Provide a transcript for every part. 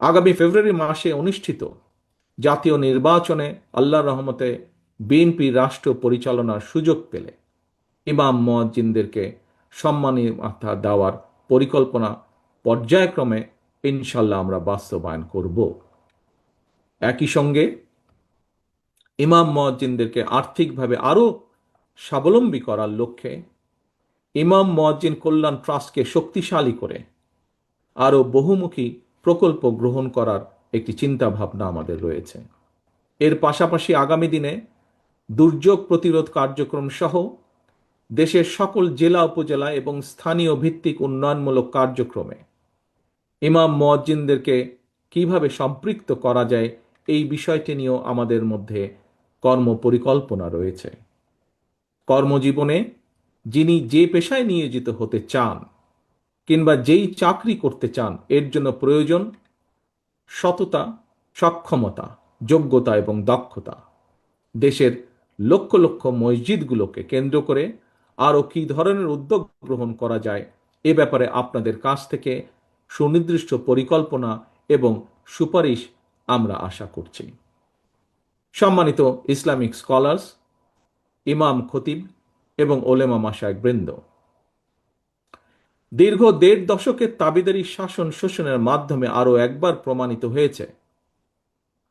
আগামী ফেব্রুয়ারি মাসে অনুষ্ঠিত জাতীয় নির্বাচনে আল্লাহ রহমতে বিএনপি রাষ্ট্র পরিচালনার সুযোগ পেলে ইমাম মুয়াজ্জিনদেরকে সম্মানী মাথা দেওয়ার পরিকল্পনা পর্যায়ক্রমে ইনশাল্লাহ আমরা বাস্তবায়ন করব। একই সঙ্গে ইমাম মুয়াজ্জিনদেরকে আর্থিকভাবে আরও স্বাবলম্বী করার লক্ষ্যে ইমাম মুয়াজ্জিন কল্যাণ ট্রাস্টকে শক্তিশালী করে আরও বহুমুখী প্রকল্প গ্রহণ করার একটি চিন্তা ভাবনা আমাদের রয়েছে। এর পাশাপাশি আগামী দিনে দুর্যোগ প্রতিরোধ কার্যক্রম সহ দেশের সকল জেলা, উপজেলা এবং স্থানীয় ভিত্তিক উন্নয়নমূলক কার্যক্রমে ইমাম মুয়াজ্জিনদেরকে কীভাবে সম্পৃক্ত করা যায় এই বিষয়টি নিয়েও আমাদের মধ্যে কর্ম পরিকল্পনা রয়েছে। কর্মজীবনে যিনি যে পেশায় নিয়োজিত হতে চান কিংবা যেই চাকরি করতে চান, এর জন্য প্রয়োজন সততা, সক্ষমতা, যোগ্যতা এবং দক্ষতা। দেশের লক্ষ লক্ষ মসজিদগুলোকে কেন্দ্র করে আরও কী ধরনের উদ্যোগ গ্রহণ করা যায়, এ ব্যাপারে আপনাদের কাছ থেকে সুনির্দিষ্ট পরিকল্পনা এবং সুপারিশ আমরা আশা করছি। সম্মানিত ইসলামিক স্কলার্স, ইমাম খতিব এবং ওলেমা মাসায় বৃন্দ দীর্ঘ দেড় দশকের তাবিদারি শাসন শোষণের মাধ্যমে আরও একবার প্রমাণিত হয়েছে।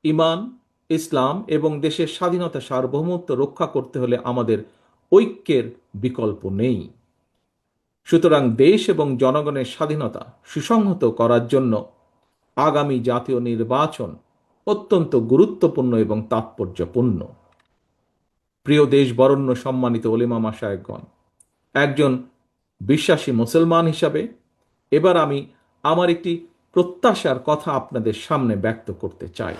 ইমান, ইসলাম এবং দেশের স্বাধীনতা সার্বভৌমত্ব রক্ষা করতে হলে আমাদের ঐক্যের বিকল্প নেই। সুতরাং দেশ এবং জনগণের স্বাধীনতা সুসংহত করার জন্য আগামী জাতীয় নির্বাচন অত্যন্ত গুরুত্বপূর্ণ এবং তাৎপর্যপূর্ণ। প্রিয় দেশ বরণ্য সম্মানিত ওলিমা মাসায়কগণ একজন বিশ্বাসী মুসলমান হিসাবে এবার আমি আমার একটি প্রত্যাশার কথা আপনাদের সামনে ব্যক্ত করতে চাই।